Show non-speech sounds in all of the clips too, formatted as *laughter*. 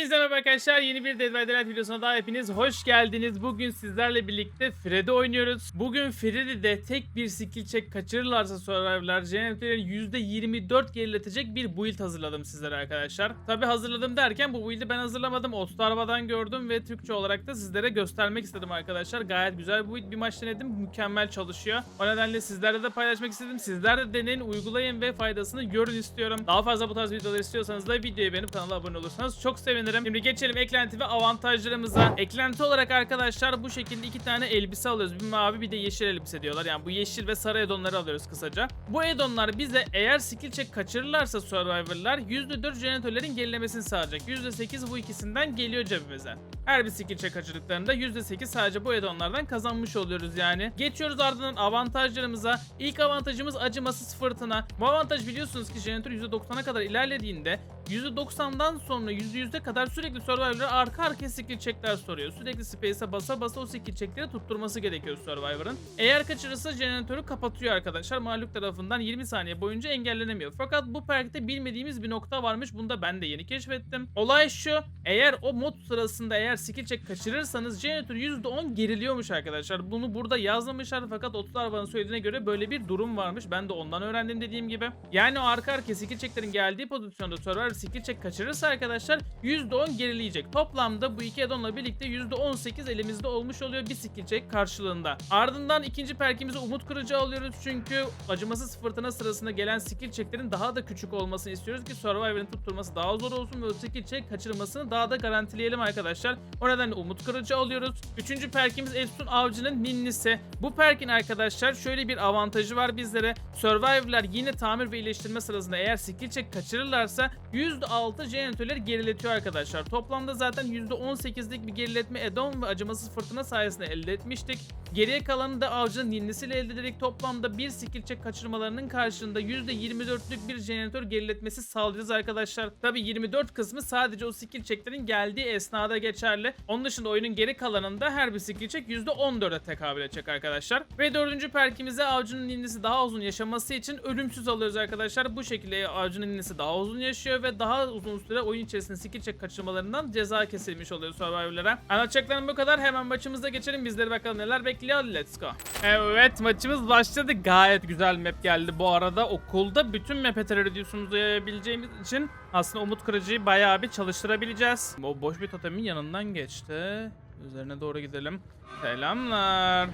Hepinize merhaba arkadaşlar. Yeni bir Dead by Daylight videosuna daha hepiniz hoş geldiniz. Bugün sizlerle birlikte Freddy oynuyoruz. Bugün Freddy'de tek bir skill check kaçırırlarsa Survivor'lar jeneratörleri %24 geriletecek bir build hazırladım sizlere arkadaşlar. Tabi hazırladım derken bu build'i ben hazırlamadım. Ostarva'dan gördüm ve Türkçe olarak da sizlere göstermek istedim arkadaşlar. Gayet güzel build. Bir maç denedim. Mükemmel çalışıyor. O nedenle sizlerle de paylaşmak istedim. Sizler de deneyin, uygulayın ve faydasını görün istiyorum. Daha fazla bu tarz videolar istiyorsanız da videoyu beğenip kanala abone olursanız çok sevinirim. Şimdi geçelim eklenti ve avantajlarımıza. Eklenti olarak arkadaşlar bu şekilde iki tane elbise alıyoruz. Bir mavi bir de yeşil elbise diyorlar. Yani bu yeşil ve sarı edonları alıyoruz kısaca. Bu edonlar bize eğer skill check kaçırırlarsa Survivor'lar %4 jeneratörlerin gerilemesini sağlayacak. %8 bu ikisinden geliyor cebimize. Her bir skill check kaçırdıklarında %8 sadece bu edonlardan kazanmış oluyoruz yani. Geçiyoruz ardından avantajlarımıza. İlk avantajımız acımasız fırtına. Bu avantaj biliyorsunuz ki jeneratör %90'a kadar ilerlediğinde %90'dan sonra %100'e kadar sürekli Survivor'a arka arkaya skill checkler soruyor. Sürekli space'e basa basa o skill checkleri tutturması gerekiyor Survivor'ın. Eğer kaçırırsa jeneratörü kapatıyor arkadaşlar. Mağlup tarafından 20 saniye boyunca engellenemiyor. Fakat bu perkte bilmediğimiz bir nokta varmış. Bunu da ben de yeni keşfettim. Olay şu. Eğer o mod sırasında eğer skill check kaçırırsanız jeneratör %10 geriliyormuş arkadaşlar. Bunu burada yazmamışlar fakat Otlar bana söylediğine göre böyle bir durum varmış. Ben de ondan öğrendim dediğim gibi. Yani o arka arkaya skill checklerin geldiği pozisyonda Survivor skill check kaçırırsa arkadaşlar %10 gerileyecek. Toplamda bu iki addonla birlikte %18 elimizde olmuş oluyor bir skill check karşılığında. Ardından ikinci perkimizi umut kırıcı alıyoruz çünkü acımasız fırtına sırasında gelen skill checklerin daha da küçük olmasını istiyoruz ki Survivor'ın tutturması daha zor olsun ve o skill check kaçırmasını daha da garantileyelim arkadaşlar. O nedenle umut kırıcı alıyoruz. Üçüncü perkimiz Efsun Avcı'nın ninnisi. Bu perkin arkadaşlar şöyle bir avantajı var bizlere. Survivor'lar yine tamir ve iyileştirme sırasında eğer skill check kaçırırlarsa %6 jeneratörleri geriletiyor arkadaşlar. Toplamda zaten %18'lik bir geriletme Edon ve acımasız fırtına sayesinde elde etmiştik. Geriye kalanı da avcının ninnisiyle elde ederek toplamda bir skill check kaçırmalarının karşılığında %24'lük bir jeneratör geriletmesi sağlayacağız arkadaşlar. Tabi 24 kısmı sadece o skill checklerin geldiği esnada geçerli. Onun dışında oyunun geri kalanında her bir skill check %14'e tekabül edecek arkadaşlar. Ve dördüncü perkimize avcının ninnisi daha uzun yaşaması için ölümsüz alıyoruz arkadaşlar. Bu şekilde avcının ninnisi daha uzun yaşıyor ve daha uzun süre oyun içerisinde skill check kaçırmalarından ceza kesilmiş oluyor Survivor'lara. Anlatacaklarım bu kadar. Hemen maçımıza geçelim. Bizleri bakalım neler bekliyor. Let's go. Evet maçımız başladı. Gayet güzel map geldi. Bu arada okulda bütün map terör ediyorsunuz yayabileceğimiz için aslında Umut Kırıcı'yı bayağı bir çalıştırabileceğiz. O boş bir totemin yanından geçti. Üzerine doğru gidelim. Selamlar.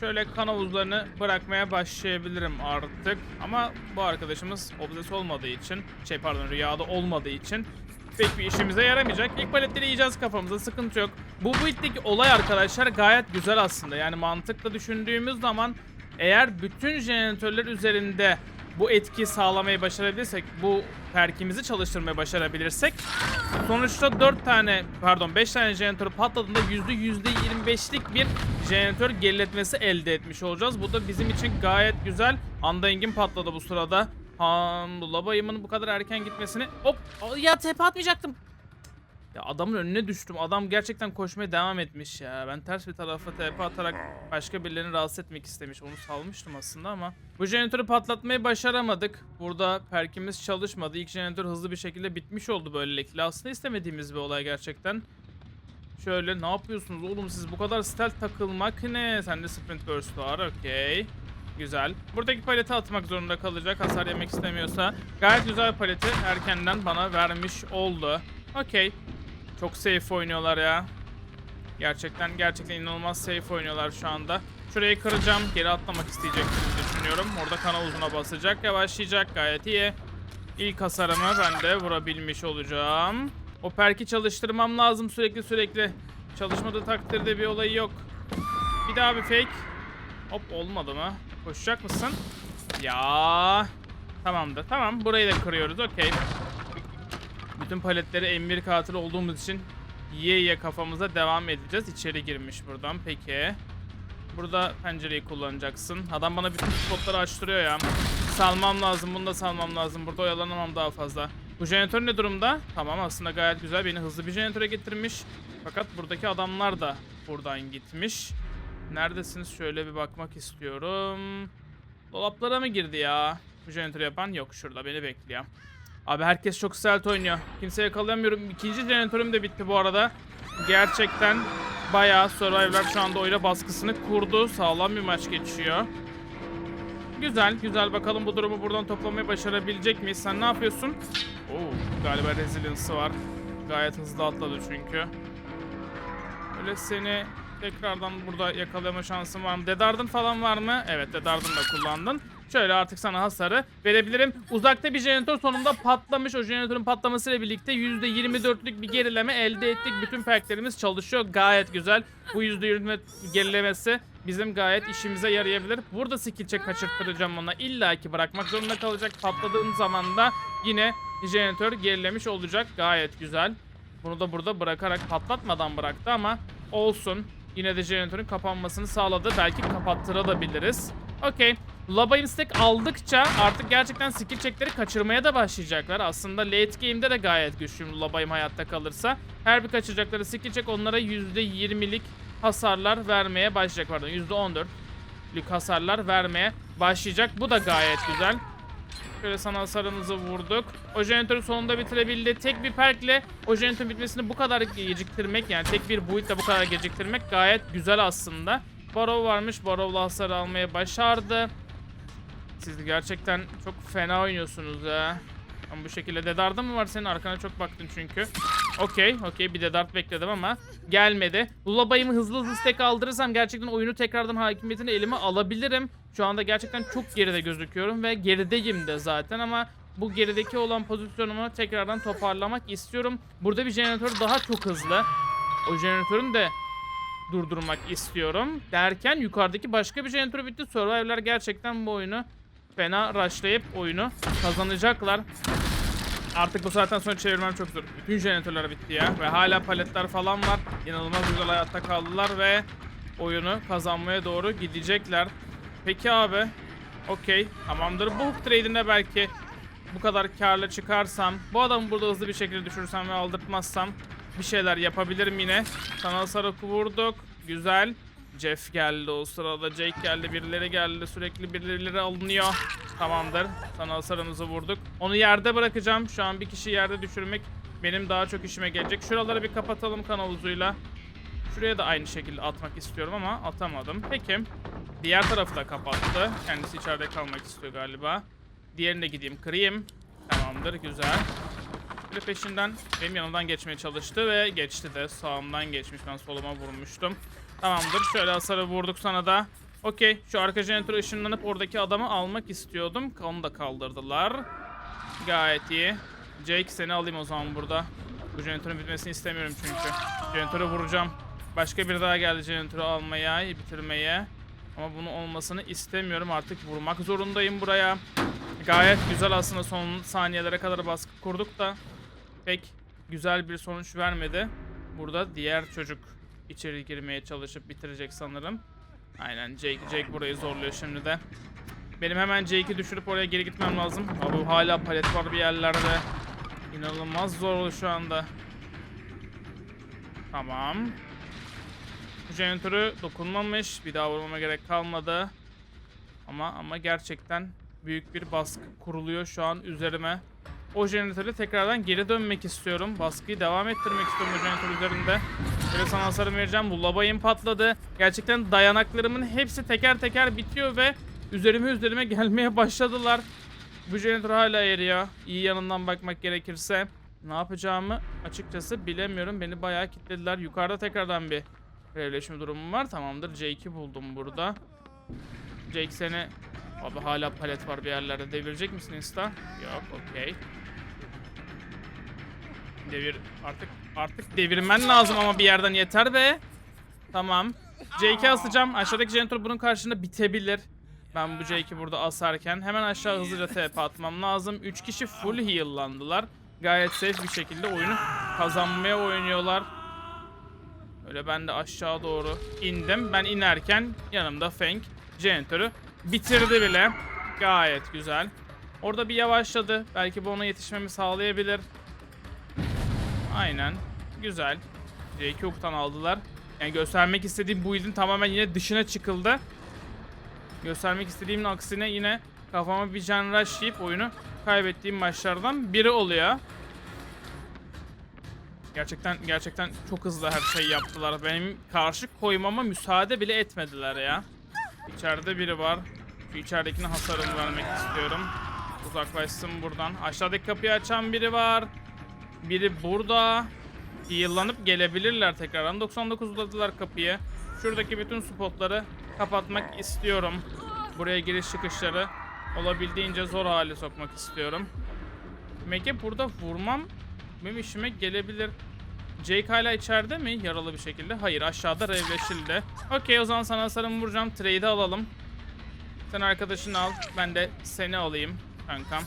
Şöyle kan havuzlarını bırakmaya başlayabilirim artık. Ama bu arkadaşımız obses olmadığı için, şey pardon rüyada olmadığı için pek bir işimize yaramayacak. İlk paletleri yiyeceğiz kafamıza sıkıntı yok. Bu build'deki olay arkadaşlar gayet güzel aslında. Yani mantıklı düşündüğümüz zaman eğer bütün jeneratörler üzerinde bu etkiyi sağlamayı başarabilirsek, bu perkimizi çalıştırmayı başarabilirsek sonuçta 4 tane pardon 5 tane jeneratör patladığında yüzde 25'lik bir jeneratör geriletmesi elde etmiş olacağız. Bu da bizim için gayet güzel. Undying'in patladı bu sırada. Hamdullah bayımın bu kadar erken gitmesini hop ya tepe atmayacaktım. Ya adamın önüne düştüm. Adam gerçekten koşmaya devam etmiş ya. Ben ters bir tarafa TP atarak başka birilerini rahatsız etmek istemiş. Onu salmıştım aslında ama. Bu jeneratörü patlatmayı başaramadık. Burada perkimiz çalışmadı. İlk jeneratör hızlı bir şekilde bitmiş oldu böylelikle. Aslında istemediğimiz bir olay gerçekten. Şöyle ne yapıyorsunuz oğlum siz bu kadar stealth takılmak ne? Sende sprint burst var okey. Güzel. Buradaki paleti atmak zorunda kalacak hasar yemek istemiyorsa. Gayet güzel paleti erkenden bana vermiş oldu. Okey. Çok safe oynuyorlar ya. Gerçekten gerçekten inanılmaz safe oynuyorlar şu anda. Şurayı kıracağım. Geri atlamak isteyeceklerini düşünüyorum. Orada kana uzuna basacak. Yavaşlayacak. Gayet iyi. İlk hasarımı ben de vurabilmiş olacağım. O perki çalıştırmam lazım sürekli sürekli. Çalışmadığı takdirde bir olayı yok. Bir daha bir fake. Hop olmadı mı? Koşacak mısın? Ya. Tamamdır. Tamam burayı da kırıyoruz. Okey. Bütün paletleri M1 katil olduğumuz için yiye yiye kafamıza devam edeceğiz. İçeri girmiş buradan. Peki. Burada pencereyi kullanacaksın. Adam bana bütün spotları açtırıyor ya. Salmam lazım. Bunu da salmam lazım. Burada oyalanamam daha fazla. Bu jeneratör ne durumda? Tamam aslında gayet güzel. Beni hızlı bir jeneratöre getirmiş. Fakat buradaki adamlar da buradan gitmiş. Neredesiniz? Şöyle bir bakmak istiyorum. Dolaplara mı girdi ya? Bu jeneratörü yapan yok. Şurada beni bekliyor. Abi herkes çok sert oynuyor. Kimse yakalayamıyorum. İkinci jeneratörüm de bitti bu arada. Gerçekten bayağı Survivor şu anda oyuna baskısını kurdu. Sağlam bir maç geçiyor. Güzel, güzel. Bakalım bu durumu buradan toplamayı başarabilecek miyiz? Sen ne yapıyorsun? Oo, galiba resilience'ı var. Gayet hızlı atladı çünkü. Öyle seni tekrardan burada yakalama şansın var mı? Dedardın falan var mı? Evet, Dedardın da kullandın. Şöyle artık sana hasarı verebilirim. Uzakta bir jeneratör sonunda patlamış. O jeneratörün patlamasıyla birlikte %24'lük bir gerileme elde ettik. Bütün perklerimiz çalışıyor. Gayet güzel. Bu %20 gerilemesi bizim gayet işimize yarayabilir. Burada skill kaçırttıracağım ona. İlla ki bırakmak zorunda kalacak. Patladığım zaman da yine jeneratör gerilemiş olacak. Gayet güzel. Bunu da burada bırakarak patlatmadan bıraktı ama olsun. Yine de jeneratörün kapanmasını sağladı. Belki kapattırabiliriz. Okey. Laba Instek aldıkça artık gerçekten skill checkleri kaçırmaya da başlayacaklar. Aslında late game'de de gayet güçlü Labayım hayatta kalırsa. Her bir kaçıracakları skill check onlara %20'lik hasarlar vermeye başlayacak. Pardon %14'lük hasarlar vermeye başlayacak. Bu da gayet güzel. Şöyle sana hasarımızı vurduk. O jeneratörü sonunda bitirebildi. Tek bir perkle o jeneratörün bitmesini bu kadar geciktirmek yani tek bir build'le bu kadar geciktirmek gayet güzel aslında. Barov varmış. Barov'la hasar almaya başardı. Siz gerçekten çok fena oynuyorsunuz ya. Ama bu şekilde Dedart'ın mı var senin? Arkana çok baktın çünkü. Okey, okey. Bir Dedart bekledim ama gelmedi. Lullaby'ımı hızlı hızlı stack aldırırsam gerçekten oyunu tekrardan hakimiyetini elime alabilirim. Şu anda gerçekten çok geride gözüküyorum ve gerideyim de zaten ama bu gerideki olan pozisyonumu tekrardan toparlamak istiyorum. Burada bir jeneratör daha çok hızlı. O jeneratörün de durdurmak istiyorum. Derken yukarıdaki başka bir jeneratör bitti. Survivor'lar gerçekten bu oyunu fena rushlayıp oyunu kazanacaklar. Artık bu saatten sonra çevirmem çok zor. Bütün jeneratörler bitti ya. Ve hala paletler falan var. İnanılmaz güzel hayatta kaldılar ve oyunu kazanmaya doğru gidecekler. Peki abi. Okey. Tamamdır. Bu hook trade'inde belki bu kadar karlı çıkarsam, bu adamı burada hızlı bir şekilde düşürsem ve aldırtmazsam bir şeyler yapabilirim yine. Sana hasarı vurduk. Güzel. Jeff geldi o sırada. Jake geldi. Birileri geldi. Sürekli birileri alınıyor. Tamamdır. Sana hasarımızı vurduk. Onu yerde bırakacağım. Şu an bir kişi yerde düşürmek benim daha çok işime gelecek. Şuraları bir kapatalım kan havuzuyla. Şuraya da aynı şekilde atmak istiyorum ama atamadım. Peki. Diğer tarafı da kapattı. Kendisi içeride kalmak istiyor galiba. Diğerini de gideyim kırayım. Tamamdır. Güzel. Böyle peşinden benim yanımdan geçmeye çalıştı ve geçti de. Sağımdan geçmiş. Ben soluma vurmuştum. Tamamdır. Şöyle hasarı vurduk sana da. Okey. Şu arka jeneratörü ışınlanıp oradaki adamı almak istiyordum. Onu da kaldırdılar. Gayet iyi. Jake seni alayım o zaman burada. Bu jeneratörün bitmesini istemiyorum çünkü. Jeneratörü vuracağım. Başka bir daha geldi jeneratörü almaya, bitirmeye. Ama bunun olmasını istemiyorum. Artık vurmak zorundayım buraya. Gayet güzel aslında son saniyelere kadar baskı kurduk da pek güzel bir sonuç vermedi. Burada diğer çocuk içeri girmeye çalışıp bitirecek sanırım. Aynen Jake, Jake burayı zorluyor şimdi de. Benim hemen Jake'i düşürüp oraya geri gitmem lazım. Abi hala palet var bir yerlerde. İnanılmaz zor şu anda. Tamam. Bu jeneratörü dokunmamış. Bir daha vurmama gerek kalmadı. Ama ama gerçekten büyük bir baskı kuruluyor şu an üzerime. O jeneratöre tekrardan geri dönmek istiyorum. Baskıyı devam ettirmek istiyorum o jeneratör üzerinde. Böyle sana hasarım vereceğim. Bu labayım patladı. Gerçekten dayanaklarımın hepsi teker teker bitiyor ve üzerime üzerime *laughs* gelmeye başladılar. Bu jeneratör hala eriyor. İyi yanından bakmak gerekirse. Ne yapacağımı açıkçası bilemiyorum. Beni bayağı kilitlediler. Yukarıda tekrardan bir revleşme durumum var. Tamamdır. J2 buldum burada. Jake seni... Abi hala palet var bir yerlerde. Devirecek misin insta? Yok. Okey. Devir... Artık artık devirmen lazım ama bir yerden yeter be. Tamam. J2 asacağım. Aşağıdaki jeneratör bunun karşında bitebilir. Ben bu J2 burada asarken hemen aşağı hızlıca TP atmam lazım. 3 kişi full heal'landılar. Gayet safe bir şekilde oyunu kazanmaya oynuyorlar. Öyle ben de aşağı doğru indim. Ben inerken yanımda Feng jeneratörü bitirdi bile. Gayet güzel. Orada bir yavaşladı. Belki bu ona yetişmemi sağlayabilir. Aynen. Güzel. J2 hook'tan aldılar. Yani göstermek istediğim build'in tamamen yine dışına çıkıldı. Göstermek istediğimin aksine yine kafama bir can rush yiyip oyunu kaybettiğim maçlardan biri oluyor. Gerçekten gerçekten çok hızlı her şeyi yaptılar. Benim karşı koymama müsaade bile etmediler ya. İçeride biri var. Şu içeridekine hasarını vermek istiyorum. Uzaklaşsın buradan. Aşağıdaki kapıyı açan biri var. Biri burada. Heal'lanıp gelebilirler tekrardan. 99 uzadılar kapıyı. Şuradaki bütün spotları kapatmak istiyorum. Buraya giriş çıkışları olabildiğince zor hale sokmak istiyorum. Mac'e burada vurmam benim işime gelebilir. Jake hala içeride mi? Yaralı bir şekilde. Hayır aşağıda revleşildi. Okey o zaman sana hasarımı vuracağım. Trade'i alalım. Sen arkadaşını al. Ben de seni alayım kankam.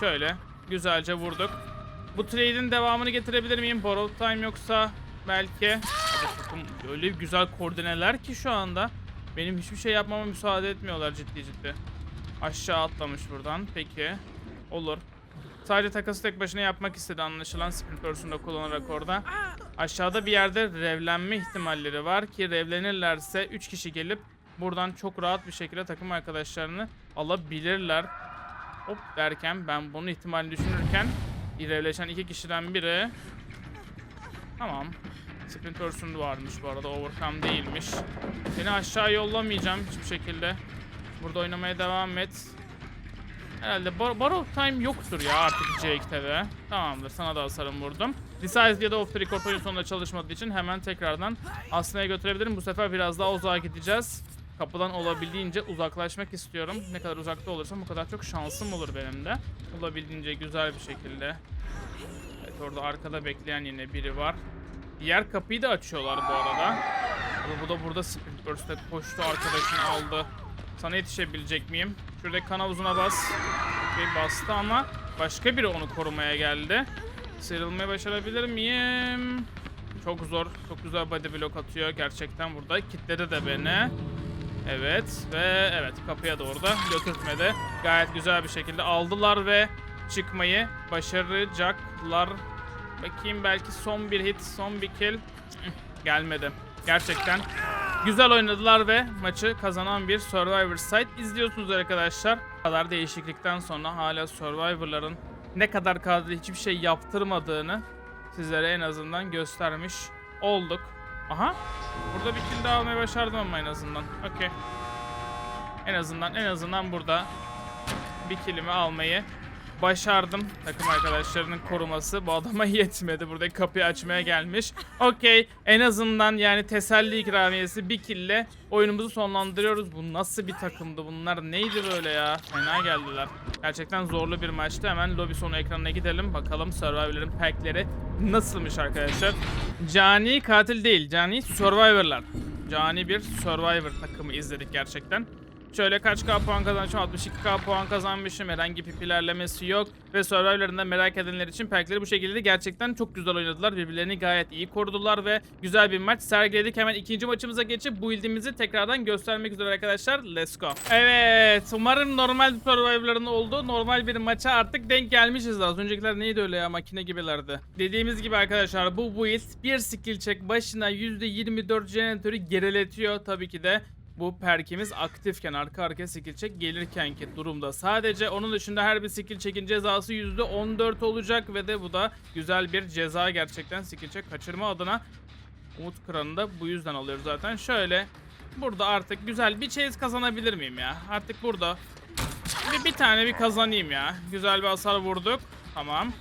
Şöyle güzelce vurduk. Bu trade'in devamını getirebilir miyim? Borrow time yoksa belki. Abi takım öyle güzel koordineler ki şu anda. Benim hiçbir şey yapmama müsaade etmiyorlar ciddi ciddi. Aşağı atlamış buradan. Peki. Olur. Sadece takası tek başına yapmak istedi anlaşılan sprint person'da kullanarak orada. Aşağıda bir yerde revlenme ihtimalleri var ki revlenirlerse 3 kişi gelip buradan çok rahat bir şekilde takım arkadaşlarını alabilirler. Hop derken ben bunun ihtimalini düşünürken revleşen iki kişiden biri Tamam. Sprint person varmış bu arada. Overcome değilmiş. Seni aşağı yollamayacağım hiçbir şekilde. Burada oynamaya devam et. Herhalde bar Borrow Time yoktur ya artık Jake'te de. Tamamdır sana da hasarım vurdum. Resize ya da Off the Record oyun sonunda çalışmadığı için hemen tekrardan Aslı'ya götürebilirim. Bu sefer biraz daha uzağa gideceğiz. Kapıdan olabildiğince uzaklaşmak istiyorum. Ne kadar uzakta olursam o kadar çok şansım olur benim de. Olabildiğince güzel bir şekilde. Evet orada arkada bekleyen yine biri var. Diğer kapıyı da açıyorlar bu arada. Bu da burada Sprint Burst'e koştu arkadaşını aldı. Sana yetişebilecek miyim? Şuradaki kan havuzuna bas. Bir bastı ama başka biri onu korumaya geldi. Sıyrılmayı başarabilir miyim? Çok zor. Çok güzel body block atıyor gerçekten burada. Kitledi de beni. Evet ve evet kapıya doğru da götürtmedi. Gayet güzel bir şekilde aldılar ve çıkmayı başaracaklar. Bakayım belki son bir hit, son bir kill. *clears throat* Gelmedi. Gerçekten güzel oynadılar ve maçı kazanan bir Survivor site izliyorsunuz arkadaşlar. Bu kadar değişiklikten sonra hala Survivor'ların ne kadar kadro hiçbir şey yaptırmadığını sizlere en azından göstermiş olduk. Aha. Burada bir kill daha almayı başardım ama en azından. Okey. En azından en azından burada bir killimi almayı başardım. Takım arkadaşlarının koruması bu adama *laughs* yetmedi. Burada kapıyı açmaya gelmiş. Okey. En azından yani teselli ikramiyesi bir kille oyunumuzu sonlandırıyoruz. Bu nasıl bir takımdı? Bunlar neydi böyle ya? Fena geldiler. Gerçekten zorlu bir maçtı. Hemen lobi sonu ekranına gidelim. Bakalım Survivor'ların packleri nasılmış arkadaşlar. Cani katil değil. Cani Survivor'lar. Cani bir Survivor takımı izledik gerçekten. Şöyle kaç K puan kazanmışım? 62K puan kazanmışım. Herhangi bir ilerlemesi yok. Ve Survivor'larında merak edenler için perkleri bu şekilde gerçekten çok güzel oynadılar. Birbirlerini gayet iyi korudular ve güzel bir maç sergiledik. Hemen ikinci maçımıza geçip build'imizi tekrardan göstermek üzere arkadaşlar. Let's go. Evet. Umarım normal Survivor'ların olduğu normal bir maça artık denk gelmişiz. Az öncekiler neydi öyle ya? Makine gibilerdi. Dediğimiz gibi arkadaşlar bu build bir skill check başına %24 jeneratörü geriletiyor tabii ki de bu perkimiz aktifken arka arkaya skill check gelirkenki durumda sadece onun dışında her bir skill check'in cezası %14 olacak ve de bu da güzel bir ceza gerçekten skill check kaçırma adına Umut Kıran'ı da bu yüzden alıyoruz zaten. Şöyle burada artık güzel bir chase kazanabilir miyim ya? Artık burada bir, bir tane bir kazanayım ya. Güzel bir hasar vurduk. Tamam.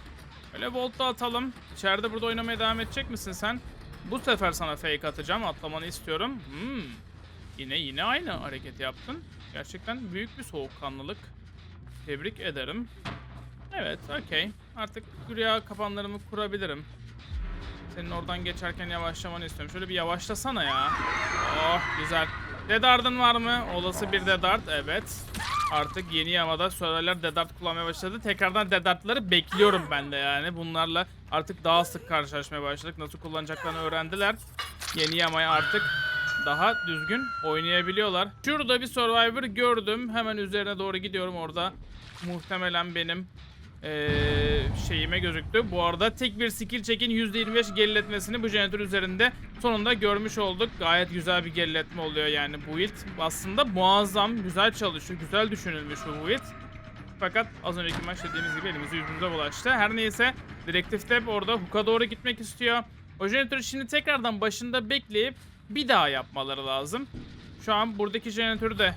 Öyle volt da atalım. İçeride burada oynamaya devam edecek misin sen? Bu sefer sana fake atacağım. Atlamanı istiyorum. Hmm. Yine yine aynı hareket yaptın. Gerçekten büyük bir soğukkanlılık. Tebrik ederim. Evet, okey. Artık buraya kapanlarımı kurabilirim. Senin oradan geçerken yavaşlamanı istiyorum. Şöyle bir yavaşlasana ya. Oh, güzel. Dedard'ın var mı? Olası bir Dedard. Evet. Artık yeni yamada söylerler Dedard kullanmaya başladı. Tekrardan Dedard'ları bekliyorum ben de yani. Bunlarla artık daha sık karşılaşmaya başladık. Nasıl kullanacaklarını öğrendiler. Yeni yamaya artık daha düzgün oynayabiliyorlar. Şurada bir Survivor gördüm. Hemen üzerine doğru gidiyorum orada. Muhtemelen benim eee, şeyime gözüktü. Bu arada tek bir skill check'in %25 geriletmesini bu jeneratör üzerinde sonunda görmüş olduk. Gayet güzel bir geriletme oluyor yani bu build. Aslında muazzam, güzel çalışıyor, güzel düşünülmüş bu build. Fakat az önceki maç dediğimiz gibi elimize yüzümüze bulaştı. Her neyse Direktif de orada Hook'a doğru gitmek istiyor. O jeneratörü şimdi tekrardan başında bekleyip bir daha yapmaları lazım. Şu an buradaki jeneratörü de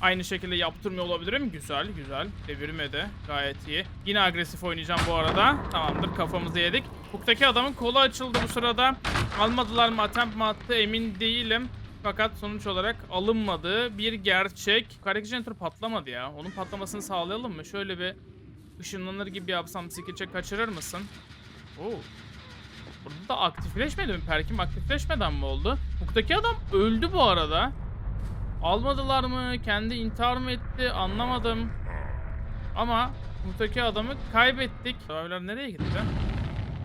aynı şekilde yaptırmıyor olabilirim. Güzel güzel. Devirmedi. Gayet iyi. Yine agresif oynayacağım bu arada. Tamamdır kafamızı yedik. Hook'taki adamın kolu açıldı bu sırada. Almadılar mı attempt mi attı emin değilim. Fakat sonuç olarak alınmadığı bir gerçek. Yukarıdaki jeneratör patlamadı ya. Onun patlamasını sağlayalım mı? Şöyle bir ışınlanır gibi yapsam skill kaçırır mısın? Oo. Burada da aktifleşmedi mi? Perkim aktifleşmeden mi oldu? Hook'taki adam öldü bu arada. Almadılar mı? Kendi intihar mı etti? Anlamadım. Ama Hook'taki adamı kaybettik. Survivor nereye gitti?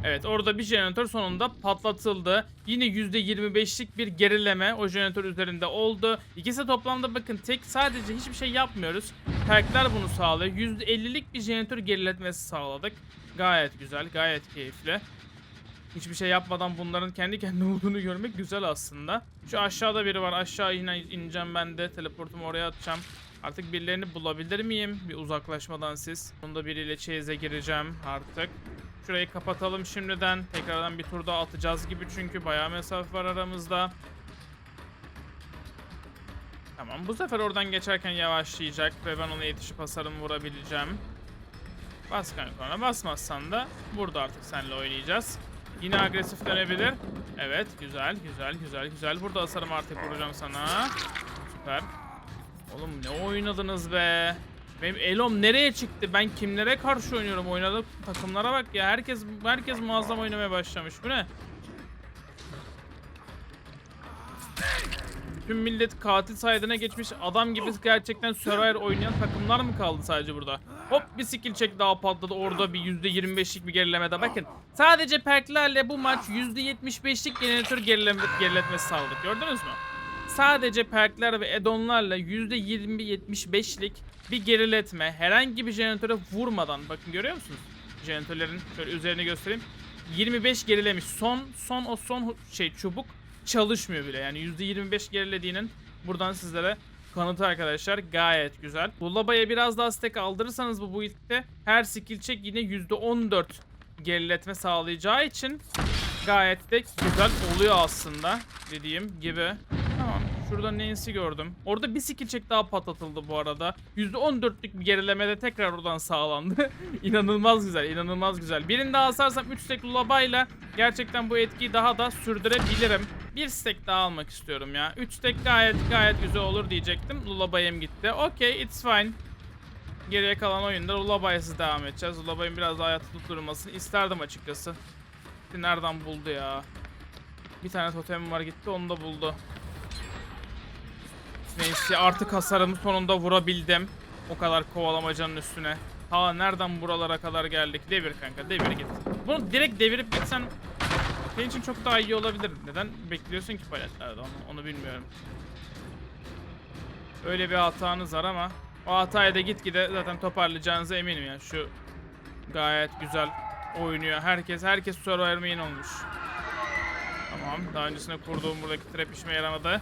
Evet orada bir jeneratör sonunda patlatıldı. Yine %25'lik bir gerileme o jeneratör üzerinde oldu. İkisi toplamda bakın tek sadece hiçbir şey yapmıyoruz. Perkler bunu sağlıyor. %50'lik bir jeneratör geriletmesi sağladık. Gayet güzel, gayet keyifli. Hiçbir şey yapmadan bunların kendi kendine *laughs* olduğunu görmek güzel aslında. Şu aşağıda biri var. Aşağı yine ineceğim ben de. Teleportumu oraya atacağım. Artık birilerini bulabilir miyim? Bir uzaklaşmadan siz. Bunda biriyle çeyize gireceğim artık. Şurayı kapatalım şimdiden. Tekrardan bir tur daha atacağız gibi çünkü bayağı mesafe var aramızda. Tamam bu sefer oradan geçerken yavaşlayacak ve ben ona yetişip hasarımı vurabileceğim. Bas kanka ona basmazsan da burada artık seninle oynayacağız. Yine agresif dönebilir. Evet güzel güzel güzel güzel. Burada hasarımı artık vuracağım sana. Süper. Oğlum ne oynadınız be? Benim Elom nereye çıktı? Ben kimlere karşı oynuyorum? Oynadık takımlara bak ya. Herkes herkes muazzam oynamaya başlamış. Bu ne? Tüm millet katil saydığına geçmiş adam gibi gerçekten Survivor oynayan takımlar mı kaldı sadece burada? Hop bir skill check daha patladı orada bir %25'lik bir gerilemede bakın. Sadece perklerle bu maç %75'lik jeneratör gerileme, geriletmesi sağladık gördünüz mü? Sadece perkler ve addonlarla %20-75'lik bir geriletme herhangi bir jeneratöre vurmadan bakın görüyor musunuz? Jeneratörlerin şöyle üzerini göstereyim. 25 gerilemiş. Son son o son şey çubuk çalışmıyor bile. Yani %25 gerilediğinin buradan sizlere kanıtı arkadaşlar gayet güzel. Lullaba'ya biraz daha stack aldırırsanız bu build'de her skill check yine %14 geriletme sağlayacağı için gayet de güzel oluyor aslında dediğim gibi. Tamam. Şurada Nancy gördüm. Orada bir skill check daha patlatıldı bu arada. %14'lük bir gerilemede tekrar oradan sağlandı. *laughs* inanılmaz güzel, inanılmaz güzel. Birini daha asarsam 3 stack Lullaby'la gerçekten bu etkiyi daha da sürdürebilirim. Bir stack daha almak istiyorum ya. 3 stack gayet gayet güzel olur diyecektim. Lullaby'im gitti. Okey, it's fine. Geriye kalan oyunda Lullaby'sız devam edeceğiz. Lullaby'in biraz daha hayatta tutulmasını isterdim açıkçası. Nereden buldu ya? Bir tane totemim var gitti onu da buldu. Neyse artık hasarımı sonunda vurabildim. O kadar kovalamacanın üstüne. Ha nereden buralara kadar geldik? Devir kanka devir git. Bunu direkt devirip gitsen senin için çok daha iyi olabilir. Neden bekliyorsun ki paletlerde onu, onu bilmiyorum. Öyle bir hatanız var ama o hatayı da gitgide zaten toparlayacağınıza eminim ya. Şu gayet güzel oynuyor. Herkes herkes Survivor main olmuş. Tamam. Daha öncesinde kurduğum buradaki trap işime yaramadı.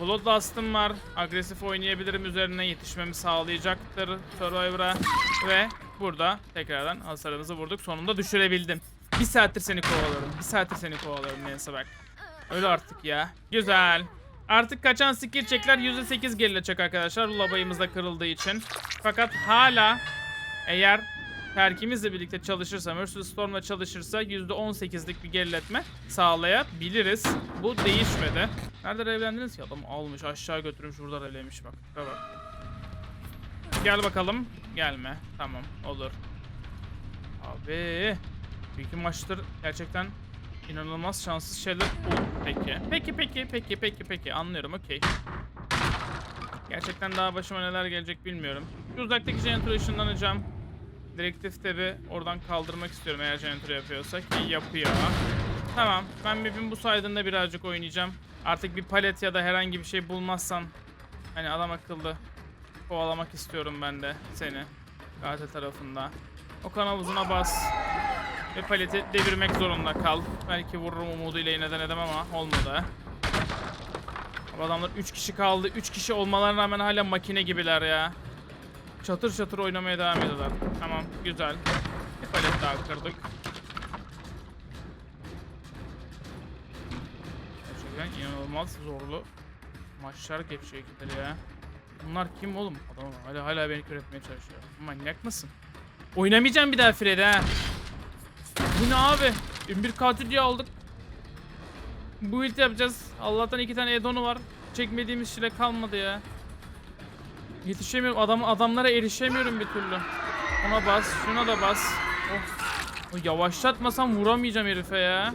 Bloodlust'ım var. Agresif oynayabilirim üzerine yetişmemi sağlayacaktır Survivor'a. Ve burada tekrardan hasarımızı vurduk. Sonunda düşürebildim. Bir saattir seni kovalıyorum. Bir saattir seni kovalıyorum neyse bak. Öyle artık ya. Güzel. Artık kaçan skill checkler %8 gerilecek arkadaşlar. Labayımız da kırıldığı için. Fakat hala eğer Perkimizle birlikte çalışırsa, Merciless Storm'la çalışırsa %18'lik bir geriletme sağlayabiliriz. Bu değişmedi. Nerede evlendiniz ki? Adam almış aşağı götürmüş burada evlenmiş bak. Bak. Gel bakalım. Gelme. Tamam olur. Abi. Büyük maçtır gerçekten inanılmaz şanssız şeyler. Oh, peki. Peki peki peki peki peki anlıyorum okey. Gerçekten daha başıma neler gelecek bilmiyorum. Şu uzaktaki jeneratörü ışınlanacağım. Direktif tabi oradan kaldırmak istiyorum eğer jeneratör yapıyorsa ki yapıyor. Tamam ben Map'in bu saydığında birazcık oynayacağım. Artık bir palet ya da herhangi bir şey bulmazsan hani adam akıllı kovalamak istiyorum ben de seni. Katil tarafında. O kan havuzuna bas. Ve paleti devirmek zorunda kal. Belki vururum umuduyla yine denedim ama olmadı. Bu adamlar 3 kişi kaldı. 3 kişi olmalarına rağmen hala makine gibiler ya. çatır çatır oynamaya devam ediyorlar. Tamam güzel. Bir palet daha kırdık. Gerçekten inanılmaz zorlu maçlar ekileri ya. Bunlar kim oğlum? Adam hala hala beni kör etmeye çalışıyor. Manyak mısın? Oynamayacağım bir daha Fred'i ha. Bu ne abi? 21 katil diye aldık. Bu ilk yapacağız. Allah'tan iki tane Edon'u var. Çekmediğimiz çile kalmadı ya. Yetişemiyorum. Adam, adamlara erişemiyorum bir türlü. Ona bas. Şuna da bas. Oh. Yavaşlatmasam vuramayacağım herife ya.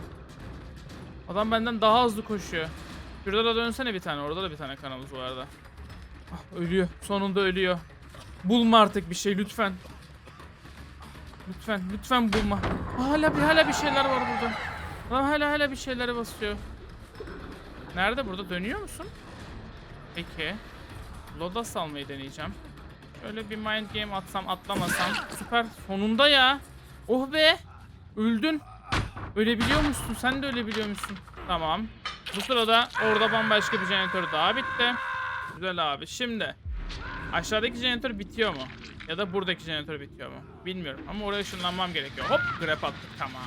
Adam benden daha hızlı koşuyor. Şurada da dönsene bir tane. Orada da bir tane kanalımız vardı. Ah, ölüyor. Sonunda ölüyor. Bulma artık bir şey lütfen. Lütfen, lütfen bulma. Hala bir hala bir şeyler var burada. Adam hala hala bir şeylere basıyor. Nerede burada dönüyor musun? Peki. Lodas almayı deneyeceğim. Şöyle bir mind game atsam atlamasam. Süper. Sonunda ya. Oh be. Öldün. Ölebiliyor musun? Sen de ölebiliyor musun? Tamam. Bu sırada orada bambaşka bir jeneratör daha bitti. Güzel abi. Şimdi aşağıdaki jeneratör bitiyor mu? Ya da buradaki jeneratör bitiyor mu? Bilmiyorum ama oraya ışınlanmam gerekiyor. Hop grab attık tamam.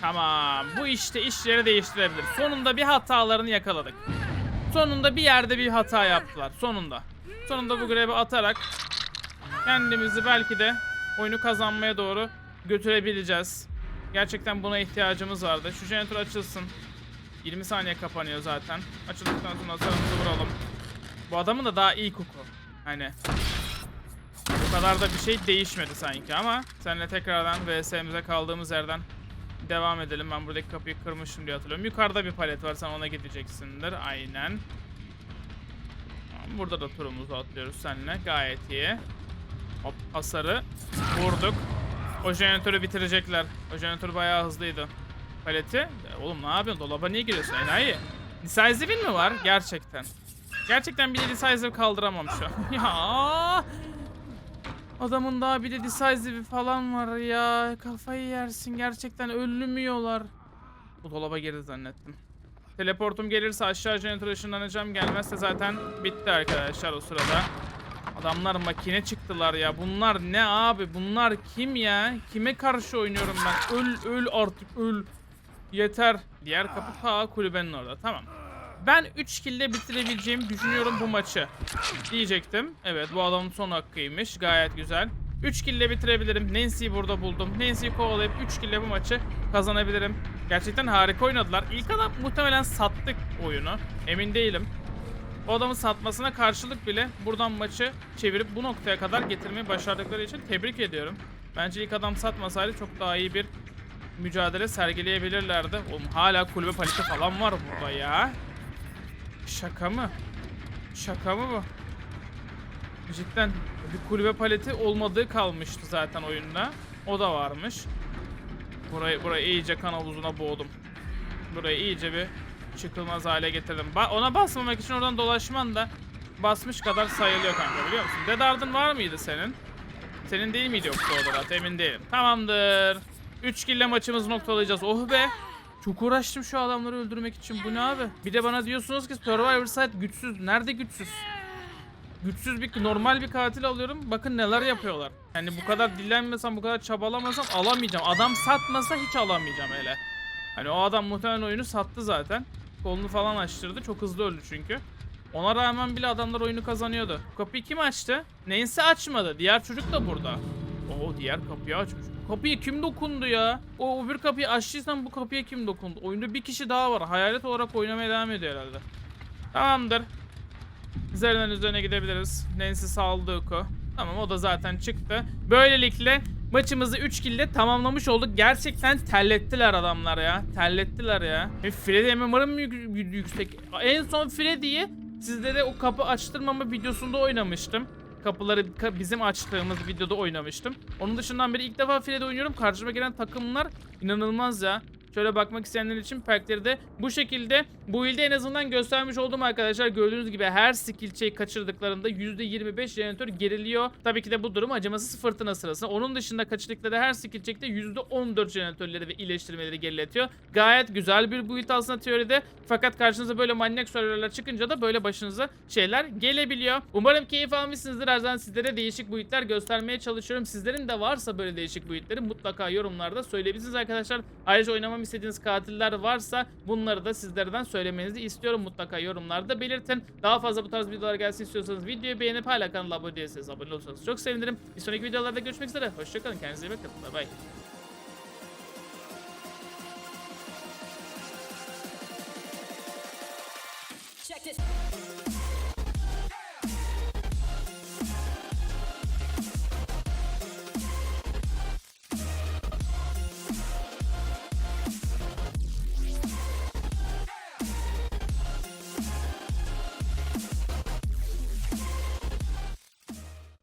Tamam. Bu işte işleri değiştirebilir. Sonunda bir hatalarını yakaladık. Sonunda bir yerde bir hata yaptılar. Sonunda. Sonunda bu grab'i atarak kendimizi belki de oyunu kazanmaya doğru götürebileceğiz. Gerçekten buna ihtiyacımız vardı. Şu jeneratör açılsın. 20 saniye kapanıyor zaten. Açıldıktan sonra sarımızı vuralım. Bu adamın da daha iyi koku. Hani bu kadar da bir şey değişmedi sanki ama seninle tekrardan VS'mize kaldığımız yerden devam edelim. Ben buradaki kapıyı kırmışım diye hatırlıyorum. Yukarıda bir palet var sen ona gideceksindir. Aynen. Burada da turumuzu atlıyoruz seninle. Gayet iyi. Hop hasarı vurduk. O jeneratörü bitirecekler. O jeneratör bayağı hızlıydı. Paleti. Oğlum ne yapıyorsun? Dolaba niye giriyorsun? Enayi. Decisive'in mi var? Gerçekten. Gerçekten bir de Decisive kaldıramam şu an. *laughs* ya. Adamın daha bir de Decisive falan var ya. Kafayı yersin. Gerçekten ölmüyorlar. Bu dolaba girdi zannettim. Teleportum gelirse aşağı jeneratör ışınlanacağım. Gelmezse zaten bitti arkadaşlar o sırada. Adamlar makine çıktılar ya. Bunlar ne abi? Bunlar kim ya? Kime karşı oynuyorum ben? Öl öl artık öl. Yeter. Diğer kapı ta kulübenin orada. Tamam. Ben 3 kill'le bitirebileceğimi düşünüyorum bu maçı. Diyecektim. Evet bu adamın son hakkıymış. Gayet güzel. 3 kill'le bitirebilirim. Nancy'yi burada buldum. Nancy'yi kovalayıp 3 kill'le bu maçı kazanabilirim. Gerçekten harika oynadılar. İlk adam muhtemelen sattık oyunu. Emin değilim. O adamın satmasına karşılık bile buradan maçı çevirip bu noktaya kadar getirmeyi başardıkları için tebrik ediyorum. Bence ilk adam satmasaydı çok daha iyi bir mücadele sergileyebilirlerdi. Oğlum hala kulübe paleti falan var burada ya. Şaka mı? Şaka mı bu? Cidden bir kulübe paleti olmadığı kalmıştı zaten oyunda. O da varmış. Burayı, burayı iyice kan havuzuna boğdum. Burayı iyice bir çıkılmaz hale getirdim. Ba- ona basmamak için oradan dolaşman da basmış kadar sayılıyor kanka biliyor musun? Dedardın var mıydı senin? Senin değil miydi yoksa da? Emin değilim. Tamamdır. 3 kille maçımızı noktalayacağız. Oh be. Çok uğraştım şu adamları öldürmek için. Bu ne abi? Bir de bana diyorsunuz ki Survivor Site güçsüz. Nerede güçsüz? Güçsüz bir normal bir katil alıyorum. Bakın neler yapıyorlar. Yani bu kadar dillenmesem, bu kadar çabalamasam alamayacağım. Adam satmasa hiç alamayacağım hele. Hani o adam muhtemelen oyunu sattı zaten. Kolunu falan açtırdı. Çok hızlı öldü çünkü. Ona rağmen bile adamlar oyunu kazanıyordu. Kapıyı kim açtı? Neyse açmadı. Diğer çocuk da burada. Oo diğer kapıyı açmış. Bu Kapıyı kim dokundu ya? O öbür kapıyı açtıysan bu kapıya kim dokundu? Oyunda bir kişi daha var. Hayalet olarak oynamaya devam ediyor herhalde. Tamamdır. Üzerinden üzerine gidebiliriz. Nancy saldı Uko. Tamam o da zaten çıktı. Böylelikle maçımızı 3 kill'le tamamlamış olduk. Gerçekten terlettiler adamlar ya. Terlettiler ya. E, Freddy MMR'ın yüksek? En son Freddy'yi sizlere o kapı açtırmama videosunda oynamıştım. Kapıları ka- bizim açtığımız videoda oynamıştım. Onun dışından beri ilk defa Freddy oynuyorum. Karşıma gelen takımlar inanılmaz ya. Şöyle bakmak isteyenler için perkleri de bu şekilde. Bu ilde en azından göstermiş olduğum arkadaşlar gördüğünüz gibi her skill kaçırdıklarında %25 jeneratör geriliyor. Tabii ki de bu durum acımasız fırtına sırasında. Onun dışında kaçırdıkları her skill check'te %14 jeneratörleri ve iyileştirmeleri geriletiyor. Gayet güzel bir build aslında teoride. Fakat karşınıza böyle manyak serverler çıkınca da böyle başınıza şeyler gelebiliyor. Umarım keyif almışsınızdır. Her zaman sizlere değişik build'ler göstermeye çalışıyorum. Sizlerin de varsa böyle değişik build'leri mutlaka yorumlarda söyleyebilirsiniz arkadaşlar. Ayrıca oynamamı istediğiniz katiller varsa bunları da sizlerden söylemenizi istiyorum. Mutlaka yorumlarda belirtin. Daha fazla bu tarz videolar gelsin istiyorsanız videoyu beğenip hala kanala abone değilseniz abone olursanız çok sevinirim. Bir sonraki videolarda görüşmek üzere. Hoşçakalın. Kendinize iyi bakın. Bay bay. Check this.